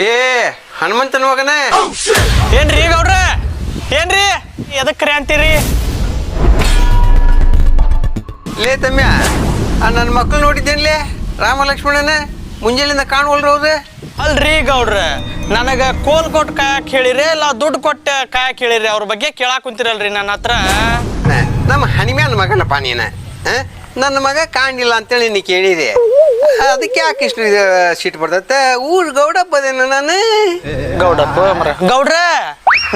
ಏ, ಹನುಮಂತನ ಮಗನೇ. ಏನ್ರಿ ಗೌಡ್ರ ಏನ್ರಿ? ಎದಕ್ ರೀ ಅಂತೀರಿ? ಲೇ ತಮ್ಯ ನನ್ನ ಮಕ್ಕಳು ನೋಡಿದ್ದೇನ್ಲೇ? ರಾಮ ಲಕ್ಷ್ಮಣನ ಮುಂಜಾನೆಯಿಂದ ಕಾಣುವಲ್ರಿ ಅವ್ರೆ ಅಲ್ರಿ ಗೌಡ್ರ ನನಗೆ ಕೋಲ್ ಕೊಟ್ಟು ಕಾಯಕ್ ಹೇಳಿರಿ, ಇಲ್ಲ ದುಡ್ಡು ಕೊಟ್ಟು ಕಾಯಕ್ ಹೇಳಿರಿ, ಅವ್ರ ಬಗ್ಗೆ ಕೇಳಾಕ್ ಕುಂತಿರಲ್ರಿ ನನ್ನ ಹತ್ರ. ನಮ್ಮ ಹನಿಮ್ಯಾನ ಮಗನಪ್ಪ ನೀನ? ನನ್ನ ಮಗ ಕಾಣಿಲ್ಲ ಅಂತೇಳಿ ನೀ ಕೇಳಿದೆ. ಅದಕ್ಕೆ ಯಾಕೆ ಇಷ್ಟು ಸೀಟ್ ಸಿಟ್ಟು ಬರ್ತೈತೆ? ಊರ್ ಗೌಡಪ್ಪ ನಾನು? ಗೌಡಪ್ಪ ಮರ. ಗೌಡ್ರ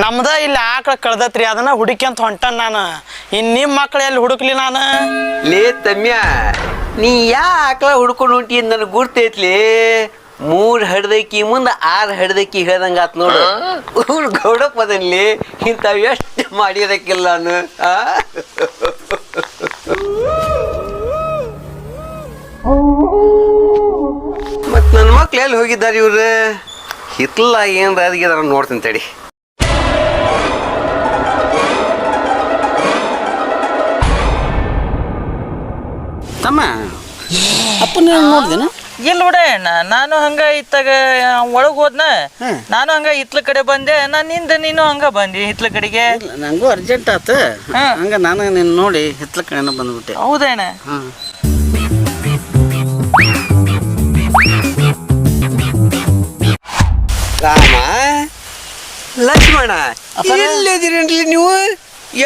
ನಮ್ದ ಇಲ್ಲಿ ಆಕಳ ಕಳ್ದತ್ರಿ ಅದನ್ನ ಹುಡುಕ್ಯಂತ ಹೊಂಟನ್ ನಾನು. ಇನ್ ನಿಮ್ ಮಕ್ಳು ಎಲ್ಲಿ ಹುಡುಕ್ಲಿ ನಾನು? ಲೇ ತಮ್ಯ ನೀ ಯಾ ಆಕಳ ಹುಡ್ಕೊಂಡು ಹೊಂಟಿ ಅಂತ ನನಗೆ ಗುರ್ತೈತ್ಲಿ? ಮೂರ್ ಹಡ್ದಕ್ಕಿ ಮುಂದೆ ಆರು ಹಡ್ದಕ್ಕಿ ಹೇಳ್ದಂಗ ಆತ್ ನೋಡು. ಊರ್ ಗೌಡಪ್ಪ ಅದನ್ಲಿ? ಇಂಥವ್ ಎಷ್ಟು ಮಾಡಿರಕ್ಕಿಲ್ಲ ನಾನು ಆ? ಮತ್ ನನ್ನ ಮಕ್ಳು ಎಲ್ಲಿ ಹೋಗಿದ್ದಾರೆ ಇವ್ರು? ಹಿತ್ಲ ಏನ್ರ ಅದಕ್ಕೆ ನೋಡ್ತೀನಿ ತಡಿ. ತಮ್ಮ. ಅಪ್ಪನ ನೋಡ್ದೇನ? ಇಲ್ಲ ಬಿಡ ನಾನು ಹಂಗ ಇತ್ತಾಗ ಒಳಗೆ ಹೋದ್ನ. ನಾನು ಹಂಗ ಇತ್ಲ ಕಡೆ ಬಂದೆ ನಾನು ನಿಂದ ನೀನು ಹಂಗ ಬಂದಿ ಹಿತ್ಲ ಕಡೆಗೆ? ನಂಗೂ ಅರ್ಜೆಂಟ್ ಆತ. ಹಾ. ಹಂಗ ನಾನು ನಿನ್ನ ನೋಡಿ ಹಿತ್ಲ ಕಡೆನ ಬಂದ್ಬಿಟ್ಟೆ. ಹೌದಣ್ಣ ರಾಮ ಲಕ್ಷ್ಮಣ ಎಲ್ಲಿದ್ದೀರೇನ್ರಿ ನೀವು?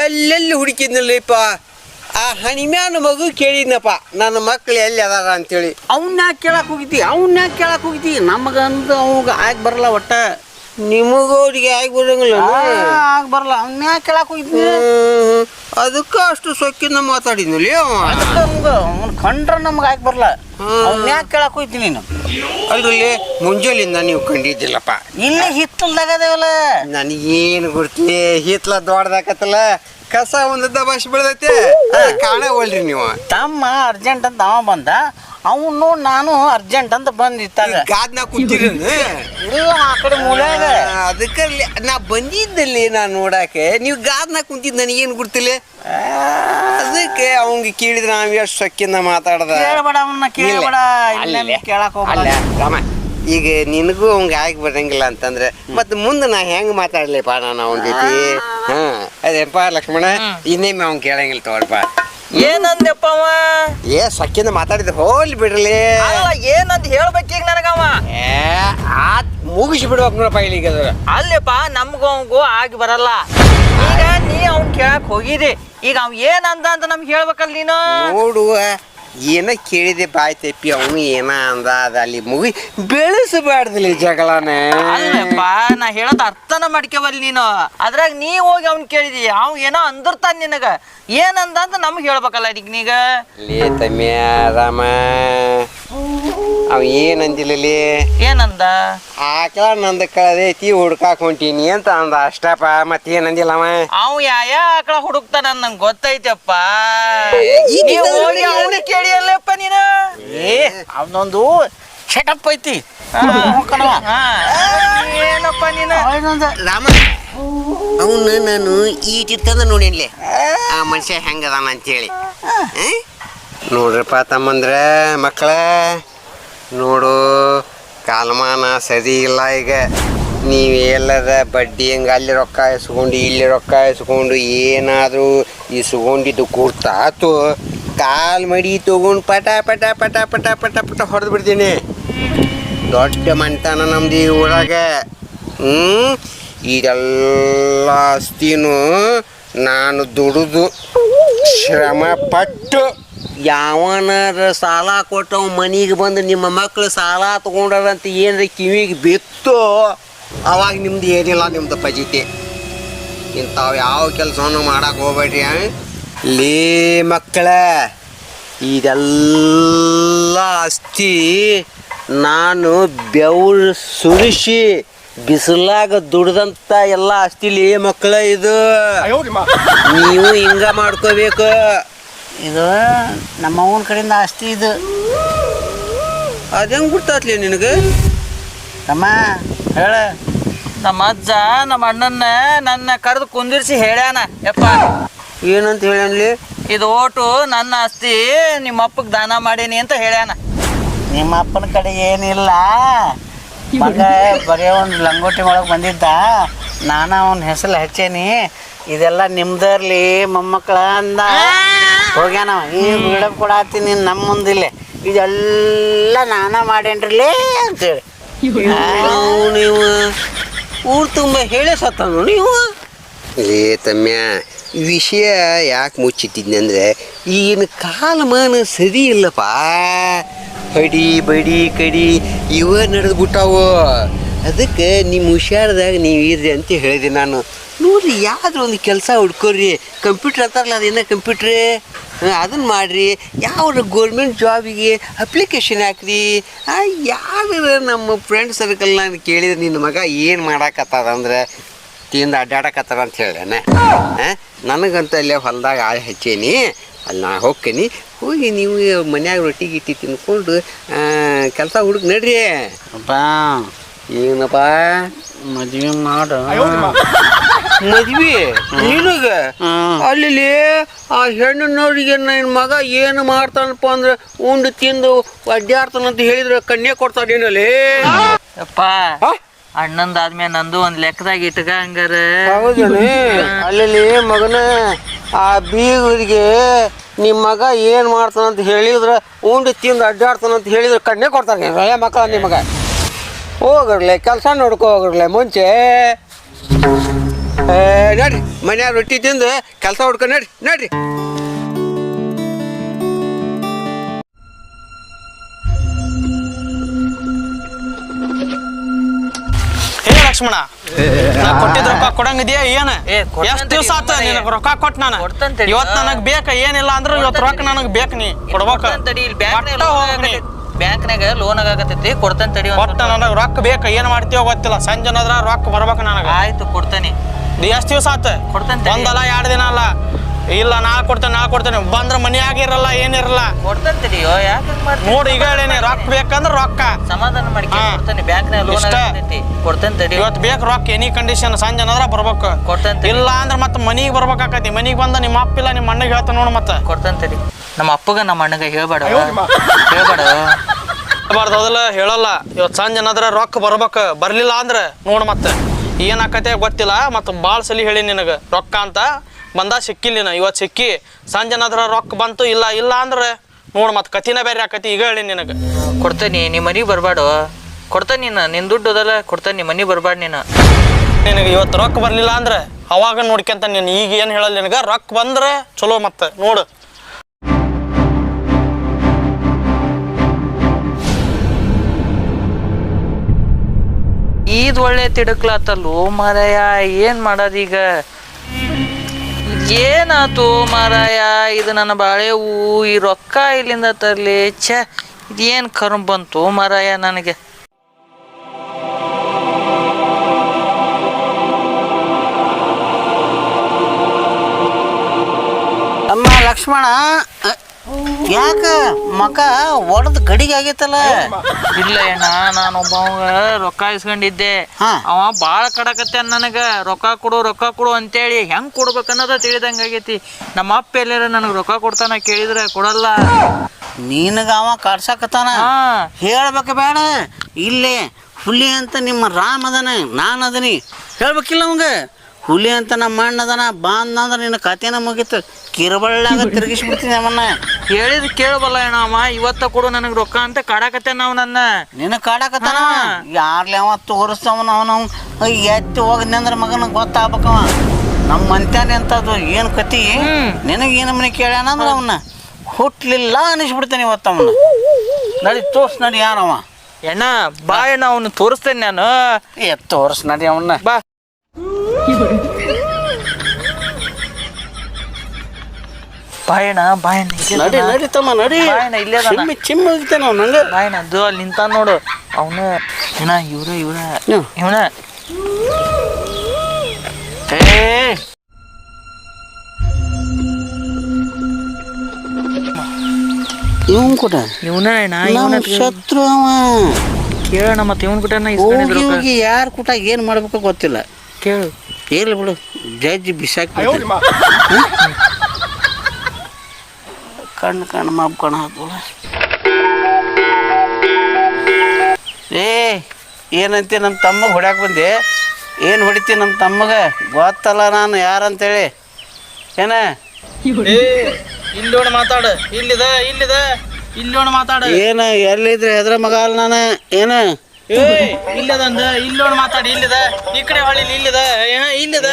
ಎಲ್ಲೆಲ್ಲಿ ಹುಡುಕಿದ್ನಲ್ಲಪ್ಪ ಆ ಹಣಿಮ್ಯಾನ ಮಗು ಕೇಳಿದ್ನಪ್ಪ. ನನ್ನ ಮಕ್ಳು ಎಲ್ಲಿ ಅದಾರ ಅಂತೇಳಿ. ಅವನ್ನ ಕೇಳಕ್ ಹೋಗಿದ್ದಿ? ಅವನ್ನ ಕೇಳಕ್ ಹೋಗಿದ್ದಿ? ನಮಗಂದು ಅವಾಗ ಆಗ ಬರಲ್ಲ ಒಟ್ಟ. ನಿಮಗೂ ಅವ್ರಿಗೆ ಆಗಿ ಬರಂಗಿಲ್ಲ ಆಗ ಬರಲ್ಲ. ಅವನ್ನ ಕೇಳಕ್ ಹೋಗಿದ್ನಿ ಅದಕ್ಕೆ ಅಷ್ಟು ಸೊಕ್ಕಿಂದ ಮಾತಾಡಿದ್ನಲ್ಲಿ ಅವ ಅದಕ್ಕೆ ನಮ್ಗ ಅವ್ನ ಕಂಡ್ರ ನಮ್ಗೆ ಆಗಿ ಬರಲ್ಲ ಯಾಕೆ ಕೇಳಕ್ ಹೋಯ್ತಿ ನೀನು. ಅಲ್ರಿ ಮುಂಜಾಲಿಂದ ನೀವು ಕಂಡಿದ್ದಿಲ್ಲಪ್ಪ. ಇಲ್ಲಿ ಹಿತ್ತಲ್ದಾಗದೇವಲ್ಲ ನನಗೇನು ಗುರ್ತಿ ಹಿತ್ಲ ದೊಡ್ಡದಾಕತ್ತಲ್ಲ ಕಸ ಒಂದು ದಬಾಶ್ ಬೆಳ್ದೈತೆ. ಕಾಣವಲ್ರಿ ನೀವು. ತಮ್ಮ ಅರ್ಜೆಂಟ್ ಅಂತ ಅವ ಬಂದ ಅವನು ನಾನು ಅರ್ಜೆಂಟ್ ಅಂತ ಬಂದಿತ್ತ. ಗಾದ್ನ ಕುಂತಿರೇನು? ಇಲ್ಲ ಆ ಕಡೆ ಮೂಲ್ಯಾಗ ಅದಕ್ಕೆ ನಾ ಬಂದಿದ್ದಲ್ಲಿ ನಾ ನೋಡಕ್ಕೆ ನೀವು ಗಾದ್ನ ಕುಂತಿದ್ ನನಗೇನು ಗುರ್ತಿಲ್ಲ? ಅದಕ್ಕೆ ಅವಂಗ ಕೇಳಿದ್ರೆ ನಾವ್ ಎಷ್ಟು ಸೊಕ್ಕಿಂದ ಮಾತಾಡ್ದ. ಕೇಳಬೇಡ ಅವನ್ನ ಕೇಳಬೇಡ ಅಲ್ಲೇ. ಇಲ್ಲ ಕೇಳಕ್ ಹೋಗ್ಬೇಡ. ರಾಮ ಈಗ ನಿನಗೂ ಅವಂಗ ಆಗಿ ಬರಂಗಿಲ್ಲ ಅಂತಂದ್ರೆ ಮತ್ತೆ ಮುಂದೆ ನಾ ಹೆಂಗ್ ಮಾತಾಡ್ಲಿಪ್ಪ ನಾನು ಅವನ ಜೊತೆ? ಹಾ ಅದೇಪ್ಪ ಲಕ್ಷ್ಮಣ ಇನ್ನೇಮೆ ಅವ್ನ್ ಕೇಳಂಗಿಲ್ಲ ತಗೊಳ್ಪ ಏನಂದಪ್ಪ ಅವ? ಏ ಸಕ್ಕಿಂದ ಮಾತಾಡಿದ್ರೆ ಹೋಗ್ಲಿ ಬಿಡ್ರಲಿ. ಅಲ್ಲ ಏನಂತ ಈಗ ನನಗವ ಏ ಆತ್ ಮುಗಿಸಿ ಬಿಡ್ಬೇಕು ನೋಡಪ್ಪ ಈಗ ಅದ್ರ ಅಲ್ಲಪ್ಪ ನಮ್ಗೂ ಅವಂಗೂ ಆಗಿ ಬರಲ್ಲ. ಈಗ ನೀ ಅವ್ನ್ ಕೇಳಕ್ ಹೋಗಿದಿ. ಈಗ ಅವ್ ಏನಂದ ಅಂತ ನಮ್ಗೆ ಹೇಳ್ಬೇಕಲ್ಲ ನೀನು? ನೋಡುವ ಏನ ಕೇಳಿದೆ ಬಾಯ್ ತೆಪ್ಪಿ ಅವನು ಏನ ಅಂದ ಅದ ಅಲ್ಲಿ ಮುಗಿ ಬೆಳೆಸಬಾರ್ದಲ್ಲಿ ಜಗಳನ. ಅಲ್ಲಪ್ಪ ನಾ ಹೇಳೋದು ಅರ್ಥನ ಮಾಡ್ಕೋಬಲ್ಲಿ ನೀನು. ಅದ್ರಾಗ ನೀ ಹೋಗಿ ಅವ್ನ್ ಕೇಳಿದಿ ಅವ್ ಏನೋ ಅಂದಿರ್ತಾನ ನಿನಗ. ಏನಂದ ಅಂತ ನಮ್ಗೆ ಹೇಳ್ಬೇಕಲ್ಲ ಈಗ ನೀಗ ಲೇ ತಮ್ಯ ರಾಮ. ಅವ ಏನಂದಿಲ್ಲಲಿ? ಏನಂದ? ಆಕಳ ನಂದ ಕಳದೈತಿ ಹುಡ್ಕಾಕ್ ಹೊಂಟೀನಿ ಅಂತ ಅಂದ. ಅಷ್ಟಪ್ಪ ಮತ್ತೇನಂದಿಲ್ಲ ಅವ? ಅವ್ ಯಾವ ಆಕಳ ಹುಡುಕ್ತಾನ ನಂಗೆ ಗೊತ್ತೈತಪ್ಪ ನೀವ್ ಹೋಗಿ ಅವ್ನ ಕೇಳಿಯಲ್ಲಪ್ಪ ನೀನ? ಏ ಅವನೊಂದು ಶಟಪ್ ಐತಿ. ಏನಪ್ಪ ನೀನು? ರಾಮ ಅವನು ನಾನು ಈಟಿತ್ತಂದ ನೋಡಿನ್ಲೆ. ಆ ಮನುಷ್ಯ ಹೆಂಗದಾನ ಅಂತೇಳಿ? ನೋಡ್ರಪ್ಪ ತಮ್ಮಂದ್ರ ಮಕ್ಕಳ. ನೋಡು, ಕಾಲಮಾನ ಸರಿ ಇಲ್ಲ ಈಗ. ನೀವು ಬಡ್ಡಿ ಹಂಗೆ ಅಲ್ಲಿ ರೊಕ್ಕ ಇಸ್ಕೊಂಡು ಇಲ್ಲಿ ರೊಕ್ಕ ಇಸ್ಕೊಂಡು ಏನಾದರೂ ಇಸ್ಕೊಂಡಿದ್ದು ಕುರ್ತಾತು ಕಾಲು ಮಡಿ ತಗೊಂಡು ಪಟ ಪಟ ಪಟ ಪಟ ಪಟ ಪಟ ಹೊಡೆದು ಬಿಡ್ತೀನಿ. ದೊಡ್ಡ ಮಂಟನ ನಮ್ದು ಈ ಊರಾಗ. ಹ್ಞೂ ಇದೆಲ್ಲ ಆಸ್ತಿನೂ ನಾನು ದುಡಿದು ಶ್ರಮ ಪಟ್ಟು ಯಾವನಾರ ಸಾಲ ಕೊಟ್ಟವ್ ಮನೆಗೆ ಬಂದು ನಿಮ್ಮ ಮಕ್ಕಳು ಸಾಲ ತಗೊಂಡಾರಂತ ಏನಾರ ಕಿವಿಗೆ ಬಿತ್ತು ಅವಾಗ ನಿಮ್ದು ಏನಿಲ್ಲ ನಿಮ್ದು ಪಜಿತಿ. ಇಂಥವು ಯಾವ ಕೆಲಸವನ್ನು ಮಾಡಕ್ಕೆ ಹೋಗ್ಬೇಡ್ರಿ? ಲೇ ಮಕ್ಕಳ ಇದೆಲ್ಲ ಅಸ್ತಿ ನಾನು ಬೆವರು ಸುರಿಸಿ ಬಿಸಿಲಾಗ ದುಡ್ದಂತ ಎಲ್ಲ ಆಸ್ತಿಲಿ ಮಕ್ಕಳ ಇದು. ನೀವು ಹಿಂಗ ಮಾಡ್ಕೋಬೇಕು. ಇದು ನಮ್ಮ ಅವನ ಕಡೆಯಿಂದ ಆಸ್ತಿ ಇದು. ಅದೇಂಗ್ ಗುರ್ತಾತ್ಲಿ ನಿನಗೆ? ತಮ್ಮ ಹೇಳ. ನಮ್ಮ ಅಜ್ಜ ನಮ್ಮ ಅಣ್ಣನ್ನ ನನ್ನ ಕರೆದು ಕುಂದಿರ್ಸಿ ಹೇಳ್ಯಾನ. ಯಪ್ಪ. ಏನಂತ ಹೇಳಿ ಇದು ಓಟು ನನ್ನ ಆಸ್ತಿ ನಿಮ್ಮ ಅಪ್ಪಗೆ ದಾನ ಮಾಡೀನಿ ಅಂತ ಹೇಳ್ಯಾನ. ನಿಮ್ಮ ಅಪ್ಪನ ಕಡೆ ಏನಿಲ್ಲ. ಮಗ ಬರೀ ಒಂದು ಲಂಗೋಟಿ ಒಳಗೆ ಬಂದಿದ್ದ. ನಾನು ಅವನ ಹೆಸರು ಹಚ್ಚೇನಿ. ಇದೆಲ್ಲ ನಿಮ್ದರ್ಲಿ ಮೊಮ್ಮಕ್ಕಳ ಅಂದ. ಹೋಗ್ಯಾನ ಈ ಬಿಡಪ್ ಕೊಡಾತೀನಿ ನಮ್ಮ ಮುಂದಿಲ್ಲ. ಇದೆಲ್ಲ ನಾನ ಮಾಡೇನ್ರಲೇ ಅಂತೇಳಿ. ನೀವು. ಊರು ತುಂಬ ಹೇಳೇ ಸತ್ತನು ನೀವು. ಲೇ ತಮ್ಯ ವಿಷಯ ಯಾಕೆ ಮುಚ್ಚಿಟ್ಟಿದ್ನಿ ಅಂದ್ರೆ ಈಗಿನ ಕಾಲಮಾನ ಸರಿ ಇಲ್ಲಪ್ಪ. ಬಡಿ ಬಡಿ ಕಡಿ ಇವ ನಡೆದು ಬಿಟ್ಟಾವು ಅದಕ್ಕೆ ನಿಮ್ಮ ಹುಷಾರ್ದಾಗ ನೀವು ಇರ್ರಿ ಅಂತ ಹೇಳಿದೆ ನಾನು. ನೋಡ್ರಿ ಯಾವ್ದಾರು ಒಂದು ಕೆಲಸ ಹುಡ್ಕೋರಿ ಕಂಪ್ಯೂಟ್ರ್ ಅಂತಾರಲ್ಲ, ಅದೇನ ಹಾಂ ಅದನ್ನು ಮಾಡಿರಿ. ಯಾವ ಗೌರ್ಮೆಂಟ್ ಜಾಬಿಗೆ ಅಪ್ಲಿಕೇಶನ್ ಹಾಕ್ರಿ. ಯಾವ್ದಾರ ನಮ್ಮ ಫ್ರೆಂಡ್ ಸರ್ಕಲ್ ನಾನು ಕೇಳಿದ್ರೆ ನಿನ್ನ ಮಗ ಏನು ಮಾಡಾಕತ್ತದ ಅಂದ್ರೆ, ತಿಂದು ಅಡ್ಡಾಡಕತ್ತಾರ ಅಂತ ಹೇಳ್ಯಾನೆ. ನನಗಂತ ಅಲ್ಲೇ ಹೊಲ್ದಾಗ ಆಳು ಹಚ್ಚೇನಿ. ಅಲ್ಲಿ ನಾ ಹೋಗ್ತೀನಿ ಹೋಗಿ ನೀವು ಮನ್ಯಾಗ ರೊಟ್ಟಿ ಗಿಟ್ಟಿ ತಿನ್ಕೊಂಡು ಕೆಲಸ ಹುಡುಕ್ ನಡ್ರಿ. ಅಪ್ಪ ಏನಪ್ಪ? ಮದ್ವೆ ಮಾಡ. ಮದ್ವಿ? ನಿನಗ. ಅಲ್ಲಿ ಆ ಹೆಣ್ಣಿನವ್ರಿಗೆ ನನ್ನ ಮಗ ಏನು ಮಾಡ್ತಾನಪ್ಪ ಅಂದ್ರೆ ಉಂಡು ತಿಂದು ಅಡ್ಡಾಡ್ತಾನಂತ ಹೇಳಿದ್ರೆ ಕನ್ಯೆ ಕೊಡ್ತಾನೇನಲ್ಲಿ ಯಪ್ಪ ಅಣ್ಣಂದಾದ್ಮೇಲೆ ನಂದು ಒಂದ್ ಲೆಕ್ಕದಾಗ ಇಟ್ಕ ಹಂಗಾರ. ಹೌದನೇ ಅಲ್ಲಿ ಮಗನ ಆ ಬೀಗರಿಗೆ ನಿಮ್ಮ ಮಗ ಏನು ಮಾಡ್ತಾನಂತ ಹೇಳಿದ್ರ ಉಂಡು ತಿಂದು ಅಡ್ಡಾಡ್ತಾನಂತ ಹೇಳಿದ್ರೆ ಕಣ್ಣೆ ಕೊಡ್ತಾರೆ ರಯ ಮಕ್ಕಳ ನಿಮಗ ಹೋಗಿರ್ಲೆ ಕೆಲಸ ನೋಡ್ಕೊ ಹೋಗಿರ್ಲಿ ಮುಂಚೆ. ಏ, ನಡ್ರಿ ಮನ್ಯಾಗ ರೊಟ್ಟಿ ತಿಂದು ಕೆಲಸ ಹುಡ್ಕೊ ನಡ್ರಿ ನಡ್ರಿ. ಹೇ ಲಕ್ಷ್ಮಣ ಕೊಟ್ಟಿದ್ ರೊಕ್ಕ ಕೊಡಂಗಿದ್ಯಾ ಏನ? ಎಷ್ಟ್ ದಿವ್ಸ ಆತ ನಿನಗ್ ರೊಕ್ಕ ಕೊಟ್ ನಾನು. ಇವತ್ ನನಗ್ ಬೇಕ ಏನಿಲ್ಲ ಅಂದ್ರೆ ಇವತ್ ರೊಕ್ಕ ನನಗ್ ಬೇಕ ನೀ ಕೊಡ್ಬೇಕ. ಇಲ್ಲಿ ಬ್ಯಾಂಕ್ನಾಗ ಲೋನ್ ಆಗಾಕತ್ತೈತಿ ಕೊಡ್ತಾನೆ ತಡಿ ಒಂದ್ ಒಟ್ಟ ಸ್ವಲ್ಪ. ನನಗ್ ರೊಕ್ಕ ಬೇಕು ಏನ್ ಮಾಡ್ತೀವೋ ಗೊತ್ತಿಲ್ಲ. ಸಂಜೆ ಅದ್ರ ರೊಕ್ಕ ಬರ್ಬೇಕು ನನಗೆ. ಆಯ್ತು ಕೊಡ್ತಾನೆ. ಎಷ್ಟ್ ದಿವಸ ಆತ? ಕೊಡ್ತೇನೆ ತಡಿ. ಒಂದಲ್ಲ ಎರಡ್ ದಿನ ಅಲ್ಲ. ಇಲ್ಲ ನಾ ಕೊಡ್ತೇನೆ ನಾಳೆ ಕೊಡ್ತೇನೆ. ಬಂದ್ರ ಮನ್ಯಾಗ ಇರಲ್ಲ ಏನಿರಲ್ಲ ಕೊಡ್ತಾನೆ ತಡಿಯೋ ಯಾಕೆ ನೋಡಿ ಈಗ ಹೇಳೇನಿ ರೊಕ್ಕ ಬೇಕಂದ್ರ ರೊಕ್ಕ. ಸಮಾಧಾನ ಮಾಡಿ ಹಾ. ಕೊಡ್ತಾನೆ. ಬ್ಯಾಂಕ್ನಾಗ ಲೋನ್ ಇಷ್ಟ. ಆಗಾಕತ್ತೈತಿ. ಕೊಡ್ತಾನೆ ತಡಿ. ಇವತ್ತು ಬೇಕು ರೊಕ್ಕ ಎನಿ ಕಂಡೀಷನ್ ಸಂಜೆ ಅದ್ರ ಬರ್ಬೇಕು. ಕೊಡ್ತೇನ್ ತಡಿ. ಇಲ್ಲ ಅಂದ್ರೆ ಮತ್ತೆ ಮನಿಗ್ ಬರ್ಬೇಕಾಕತಿ. ಮನಿಗ್ ಬಂದ ನಿಮ್ಮ ಅಪ್ಪ ಇಲ್ಲ ನಿಮ್ಮ ಅಣ್ಣಗೆ ಹೇಳ್ತಾನೆ ನೋಡ್ ಮತ್ತೆ. ಕೊಡ್ತಾನೆ ತಡಿ. ನಮ್ಮ ಅಪ್ಪಗ ನಮ್ಮ ಅಣ್ಣಗ ಹೇಳ್ಬೇಡ. ಹೇಳ್ಬೇಡ. ಬಾರ್ದು ಹೌದಲ್ಲ ಹೇಳಲ್ಲ. ಇವತ್ತು ಸಂಜೆ ಏನಾದ್ರೆ ರೊಕ್ಕ ಬರ್ಬೇಕು ಬರ್ಲಿಲ್ಲ ಅಂದ್ರೆ ನೋಡು ಮತ್ತೆ. ಆಕತೆ ಗೊತ್ತಿಲ್ಲ ಮತ್ತು ಭಾಳ ಸಲಿ ಹೇಳಿ ನಿನಗೆ. ರೊಕ್ಕ ಅಂತ ಬಂದ ಸಿಕ್ಕಿಲ್ಲ ನೀನು. ಇವತ್ತು ಸಿಕ್ಕಿ ಸಂಜೆ ಏನಾದ್ರ ರೊಕ್ಕ ಬಂತು ಇಲ್ಲ ಇಲ್ಲ ಅಂದ್ರೆ ನೋಡು ಮತ್ತೆ ಕತಿನ ಬೇರೆ ಆಕತಿ ಈಗ ಹೇಳಿ ನಿನಗೆ. ಕೊಡ್ತೇನಿ ನಿಮ್ಮ ಮನೆಗೆ ಬರಬೇಡ. ಕೊಡ್ತೇನೆ ನೀನು. ನಿನ್ನ ದುಡ್ಡು ಅದಲ್ಲ ಕೊಡ್ತೇನೆ ನಿಮ್ಮ ಮನೆಗೆ ಬರಬೇಡ ನೀನು. ನಿನಗೆ ಇವತ್ತು ರೊಕ್ಕ ಬರಲಿಲ್ಲ ಅಂದ್ರೆ ಅವಾಗ ನೋಡ್ಕೊಂತ ನೀನು. ಈಗ ಏನು ಹೇಳಲ್ಲ ನಿನಗೆ? ರೊಕ್ಕ ಬಂದ್ರೆ ಚಲೋ ಮತ್ತೆ. ನೋಡು. ಈದ್ ಒಳ್ಳೆ ತಿಡಕ್ಲಾತಲ್ಲೋ ಮಾರಾಯ, ಏನ್ ಮಾಡೋದೀಗ ಏನಾತು ಮಾರಾಯ, ಇದು ನನ್ನ ಬಾಳೆ ಹೂ ಈ ರೊಕ್ಕ ಇಲ್ಲಿಂದ ತರ್ಲಿ, ಛೆ, ಇದೇನ್ ಕರು ಬಂತು ಮಾರಾಯ ನನಗೆ? ಅಮ್ಮ ಲಕ್ಷ್ಮಣ ಯಾಕ? ಮಕ ಒಡದ್ ಗಡಿಗೆ ಆಗೈತಲ್ಲ. ಇಲ್ಲ ಅಣ್ಣ ನಾನು ಒಬ್ಬ ರೊಕ್ಕ ಇಸ್ಕೊಂಡಿದ್ದೆ. ಅವ ಬಾಳ ಕಡಕತ್ತೆ ನನಗ. ರೊಕ್ಕ ಕೊಡು ರೊಕ್ಕ ಕೊಡು ಅಂತೇಳಿ ಹೆಂಗ್ ಕೊಡ್ಬೇಕು ಅನ್ನೋದ ತಿಳಿದಂಗ ಆಗೈತಿ. ನಮ್ಮ ಅಪ್ಪ ಎಲ್ಲಾರ ನನಗೆ ರೊಕ್ಕ ಕೊಡ್ತಾನ ಕೇಳಿದ್ರೆ ಕೊಡಲ್ಲ. ನಿನಗ ಅವ ಕಾಡ್ಸಾಕತ್ತಾನ? ಹೇಳ್ಬೇಕ ಹೇಳ್ಬೇಕು ಬೇಡ. ಇಲ್ಲೇ ಹುಲಿ ಅಂತ ನಿಮ್ಮ ರಾಮ್ ಅದನ ನಾನು ಅದನಿ. ಹೇಳ್ಬೇಕಿಲ್ಲ ಅವಂಗ? ಹುಲಿ ಅಂತ ನಮ್ಮ ಅಣ್ಣದನ ಬಾ ಅಂದ್ರೆ ನಿನ್ನ ಕತೆನ ಮುಗೀತು. ಕಿರಬಳ್ಳಾಗ ತಿರುಗಿಸ್ಬಿಡ್ತೀನಿ ಅವನ್ನ ಹೇಳಿದ್ ಕೇಳಬಲ್ಲ ಅಣ್ಣ ಅವ ಇವತ್ತ ಕೊಡು ನನಗೆ ರೊಕ್ಕ ಅಂತ ಕಾಡಾಕತ್ತೆ ನಾವು ನನ್ನ? ನಿನ್ನ ಕಾಡಾಕತ್ತಾನ. ಯಾರ್ಲಿ ಅವ ತೋರಿಸ್ತವನ ಅವನ ಎತ್ತಿ ಹೋಗಿದ್ನಿ ಅಂದ್ರೆ ಮಗನ ಗೊತ್ತಾಗ್ಬೇಕವ ನಮ್ಮ ಮಂತ್ಯಾನೆ ಅಂತದು ಏನು ಕತಿ? ನಿನಗೆ ನಿನಗೇನು ಮನೆ ಕೇಳ್ಯಾನ ಅಂದ್ರೆ ಅವನ್ನ ಹುಟ್ಲಿಲ್ಲ ಅನಿಸ್ಬಿಡ್ತೇನೆ ಇವತ್ತು ಅವನ್ನ ನಡಿ ತೋರ್ಸ್ ನಡಿ ಯಾರವ ಅಣ್ಣ ಬಾ ಅಣ್ಣ ಅವನು ತೋರಿಸ್ತೇನೆ ನಾನು. ಎತ್ತ ತೋರ್ಸ್ ನಡಿ ಅವನ್ನ ಬಾ. ಬಾಯಣ್ಣ ಬಾಯಣ್ಣ ನಡಿ ನಡಿ ತಮ್ಮ ನಡಿ. ಬಾಯಣ್ಣ ಇಲ್ಲೇ. ಚಿಮ್ಮಿ ಚಿಮ್ಮಿ ನಂಗೆ. ಅದು ಅಲ್ಲಿ ನಿಂತ ನೋಡು. ಅವನು ಇವ್ರ ಇವ್ರ. ಇವನ. ಏ. ಇವನ್ ಕೂಡ? ಇವನ ಇವನ ಶತ್ರು ಅವ. ಕೇಳೋಣ ಮತ್ತೆ ಇವನ್ ಕೂಡ ಹೋಗಿ ಹೋಗಿ ಯಾರ ಕೂಟ ಏನು ಮಾಡ್ಬೇಕು ಗೊತ್ತಿಲ್ಲ. ಕೇಳು. ಏನ್ ಬಿಡು. ಜಜ್ಜಿ ಬಿಸಾಕಿ ಕಣ್ಣು ಕಣ್ಣು ಮಬ್ ಕಣ ಹಾಕೋಲ್ಲ ಏ ಏನಂತಿ ನಮ್ಮ ತಮ್ಮಗೆ ಹೊಡ್ಯಾಕೆ ಬಂದೆ? ಏನು ಹೊಡಿತಿ ನಮ್ಮ ತಮ್ಮಗೆ? ಗೊತ್ತಲ್ಲ ನಾನು ಯಾರಂತೇಳಿ. ಏನ? ಏ ಇಲ್ಲಿ ನೋಡಿ ಮಾತಾಡ. ಇಲ್ಲಿದ ಇಲ್ಲಿದ ಇಲ್ಲಿ ನೋಡಿ ಮಾತಾಡ. ಏನ ಎಲ್ಲಿದ್ರೆ ಹೆದ್ರ ಮಗ ಅಲ್ಲ ನಾನು? ಏನು? ಏ ಇಲ್ಲದಂದ ಇಲ್ಲೋಣ ಮಾತಾಡಿ ಇಲ್ಲಿದ. ಈ ಕಡೆ ಹೊಳ್ಳಿ ಇಲ್ಲಿದ. ಇಲ್ಲಿದ.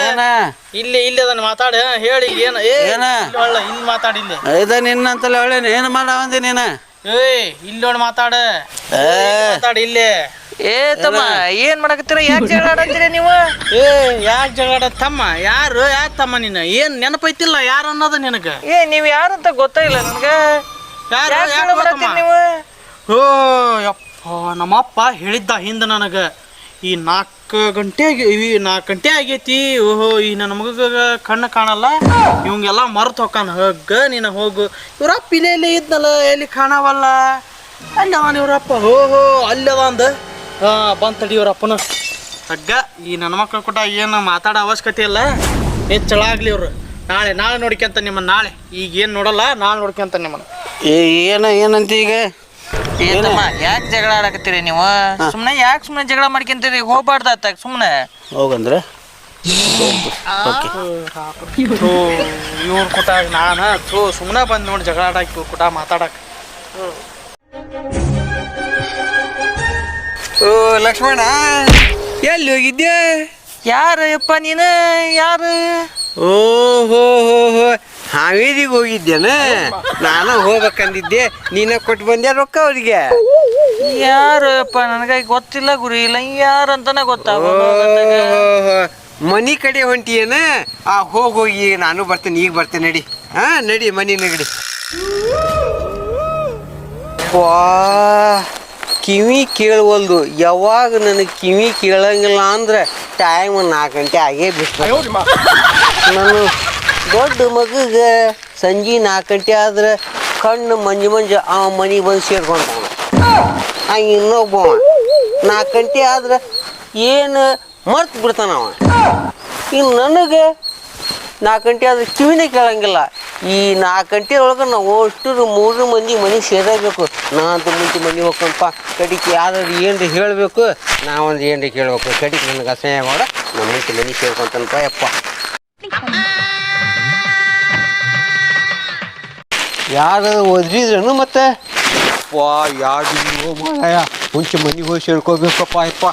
ಇಲ್ಲಿ ಇಲ್ಲದನ್ ಮಾತಾಡ ಹೇಳಿ ಏನ? ಏನ? ಹೊಳ್ಳ ಇಲ್ಲಿ ಮಾತಾಡ ಇಲ್ಲಿ. ಇದ ನಿನ್ನಂತಲ್ಲ ಹೇಳೇನಿ ಏನು ಮಾಡವಂದಿ ನೀನು. ಏ ಇಲ್ಲೋಣ ಮಾತಾಡ. ಮಾತಾಡ ಇಲ್ಲಿ. ಏ ತಮ್ಮ ಏನ್? ಮಾಡಕತ್ತೀರ? ಯಾಕೆ ಜಗಳ ಆಡತ್ತೀರ ನೀವು? ಏ ಯಾಕೆ ಜಗಳ ತಮ್ಮ ಯಾರು ಯಾಕೆ ತಮ್ಮ ನೀನು? ಏನ್ ನೆನಪೈತಿಲ್ಲ ಯಾರು ಅನ್ನೋದು ನಿನಗ? ಏ ನೀವ್ ಯಾರಂತ ಗೊತ್ತಾಗಿಲ್ಲ ನನ್ಗ. ಯಾರು ಯಾಕ್ ನೀವು? ಓ ಯಪ್ಪ. ನಮ್ಮಪ್ಪ ಹೇಳಿದ್ದ ಹಿಂದೆ ನನಗೆ, ಈ ನಾಲ್ಕು ಗಂಟೆ ಈ ನಾಲ್ಕು ಗಂಟೆ ಆಗೈತಿ, ಓಹೋ, ಈ ನನ್ನ ಮಗ ಕಣ್ಣು ಕಾಣಲ್ಲ, ಇವಂಗೆಲ್ಲ ಮರ್ತು ಹೊಕ್ಕಾನ ಹಗ್ಗ, ನೀನು ಹೋಗು. ಇವರಪ್ಪ ಇಲ್ಲೇ ಇಲ್ಲೇ ಇದ್ನಲ್ಲ, ಎಲ್ಲಿ ಕಾಣವಲ್ಲ? ಅಲ್ಲಿ ಅವನು ಇವರಪ್ಪ? ಹೋ ಹೋ ಅಲ್ಲಿ ಅದ. ಹಾಂ ಬಂತಡಿ ತಡಿ ಇವ್ರಪ್ಪನ. ಹಗ್ಗ, ಈ ನನ್ನ ಮಕ್ಕಳು ಕೂಡ ಏನು ಮಾತಾಡೋ ಅವಶ್ಯಕತೆ ಇಲ್ಲ. ಹೆಚ್ಚಳಾಗ್ಲಿ ಇವರು. ನಾಳೆ ನಾಳೆ ನೋಡ್ಕೊಂತ ನಿಮ್ಮನ್ನು, ನಾಳೆ. ಈಗ ಏನು ನೋಡಲ್ಲ, ನಾಳೆ ನೋಡ್ಕೊಂತ ನಿಮ್ಮನ್ನು. ಏ, ಏನು, ಏನಂತ ಈಗ? ಏ ತಮ್ಮ ಯಾಕೆ ಜಗಳ ಆಡಕತ್ತೀರಿ ನೀವು? ಸುಮ್ನೆ ಯಾಕೆ ಸುಮ್ಮನೆ ಜಗಳ ಮಾಡ್ಕೊಂತೀರಿ? ಹೋಗ್ಬಾರ್ದ ಆತಾಗ ಸುಮ್ನೆ. ಹೋಗಂದ್ರೆ? ಓಕೆ. ಥೂ ಇವ್ರ ಕೂಟ ನಾನು ಥೂ ಸುಮ್ಮನೆ ಬಂದು ನೋಡಿ ಜಗಳ ಆಡಕ್ಕೆ ಇವ್ರ ಮಾತಾಡಾಕ. ಮಾತಾಡಕ್ಕೆ ಓ ಲಕ್ಷ್ಮಣ ಎಲ್ಲಿ ಹೋಗಿದ್ದೆ ಯಾರು ಯಪ್ಪ ನೀನು? ಯಾರು? ಓ ಹೋ ಹೋ ಹೋ. ಹಾವೇರಿಗೆ ಹೋಗಿದ್ದೇನ. ನಾನು ಹೋಗ್ಬೇಕಂದಿದ್ದೆ. ನೀನ ಕೊಟ್ಟು ಬಂದೆ ರೊಕ್ಕ ಅವ್ರಿಗೆ. ಯಾರಪ್ಪ ನನಗಾಗಿ ನನಗೆ ಗೊತ್ತಿಲ್ಲ ಗುರಿ. ಇಲ್ಲ ಯಾರು ಅಂತಾನೆ ಗೊತ್ತಾಗ ಮನಿ ಕಡೆ ಹೊಂಟಿಯೇನ? ಆ ಹೋಗಿ ಹೋಗಿ ನಾನು ಬರ್ತೇನೆ ಈಗ ಬರ್ತೇನೆ ನಡಿ. ಹಾ ನಡಿ ಮನಿ ನಗಡಿ. ವಾ ಕಿವಿ ಕೇಳುವಲ್ದು. ಯಾವಾಗ ನನಗೆ ಕಿವಿ ಕೇಳಂಗಿಲ್ಲ ಅಂದ್ರೆ ಟೈಮ್ ನಾಲ್ಕು ಗಂಟೆ ಆಗೇ ಬಿಟ್ಟು ನಾನು ದೊಡ್ಡ ಮಗಗೆ ಸಂಜೆ ನಾಲ್ಕು ಗಂಟೆ ಆದ್ರೆ ಕಣ್ಣು ಮಂಜು ಮಂಜು ಆ ಮನೆಗೆ ಬಂದು ಸೇರ್ಕೊಂಡವನ ಆ ಇನ್ನೊಬ್ಬವ ನಾಲ್ಕು ಗಂಟೆ ಆದ್ರೆ ಏನು ಮರ್ತು ಬಿಡ್ತಾನವ ಇನ್ನು ನನಗೆ ನಾಲ್ಕು ಗಂಟೆ ಆದ್ರೆ ಕಿವಿನೇ ಕೇಳಂಗಿಲ್ಲ. ಈ ನಾಲ್ಕು ಗಂಟೆ ಒಳಗೆ ನಾವು ಅಷ್ಟು ಮೂರು ಮಂದಿ ಮನೆಗೆ ಸೇರಬೇಕು ನಾ ಅಂತ ಮುಂಚೆ ಮನೆಗೆ ಹೋಗ್ಕೊಂಡಪ್ಪ ಕಡಿಕೆ ಯಾವ್ದಾದ್ರು ಏನ್ರಿ ಹೇಳಬೇಕು? ನಾವೊಂದು ಏನ್ರಿ ಕೇಳ್ಬೇಕು? ಕಡಿಕೆ ನನಗೆ ಅಸಹ್ಯ ಮಾಡ. ನಮ್ಮ ಮುಂಚೆ ಮನೆಗೆ ಸೇರ್ಕೊಂತನಪ್ಪ, ಯಪ್ಪ. ಯಾರು ಒದ್ರಿದ್ರನು ಮತ್ತೆ? ಪಾ ಯಾರು ಮಾರಾಯ ಮುಂಚೆ ಮನೆಗೆ ಹೋಗಿ ಸೇರ್ಕೋಬೇಕಪ್ಪ ಯಪ್ಪ